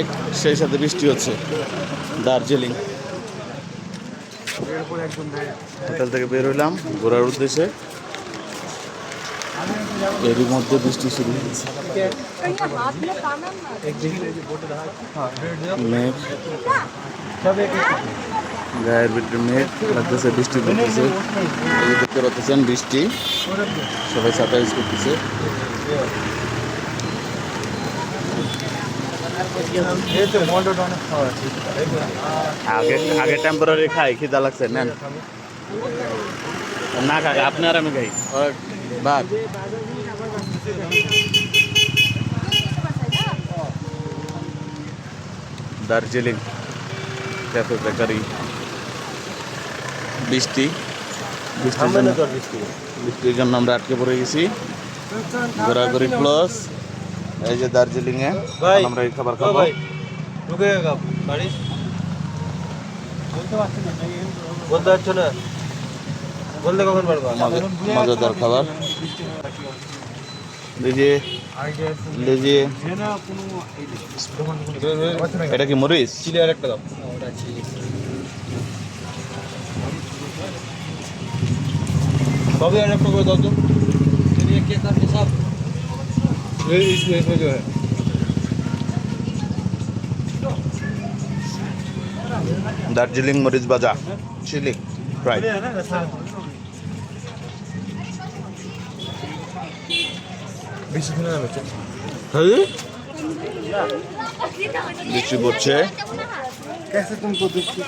মেঘ সেই সাথে বৃষ্টি হচ্ছে। দার্জিলিং। হোটেল থেকে বের হইলাম, ঘোরার উদ্দেশ্যে। এরই মধ্যে বৃষ্টি শুরু হয়েছে। মেঘ। গায়ের ভিতরে মেঘ লাগতেছে বৃষ্টি পড়তেছে দেখতে পাচ্ছেন বৃষ্টি। সবাই ইউজ করতেছে। আগে আগে টেম্পোরারি খাই খিদা লাগছে নেন না কাকা আপনি আর আমি খাই বাদ দার্জিলিং ক্যাফে বেকারি বৃষ্টি বৃষ্টির জন্য বৃষ্টির জন্য আমরা আটকে পড়ে গেছি ঘোরাঘুরি প্লাস এই যে দার্জিলিংয়ে আমরা এই খাবার খাব। ঢুকে গাড়ি? বলতে পারছি না? বলতে বলতে কখন মজাদার খাবার। লিজিয়ে লিজিয়ে এটা কি মরিচ? চিলি আর একটা দাও। সবই আর একটা করে দাও তো। সব इसमें इसमें जो है দার্জিলিং মরিচ ভাজা চিলি ফ্রাই বেশি দিন হচ্ছে হ্যাঁ বৃষ্টি পড়ছে कैसे तुमको देखती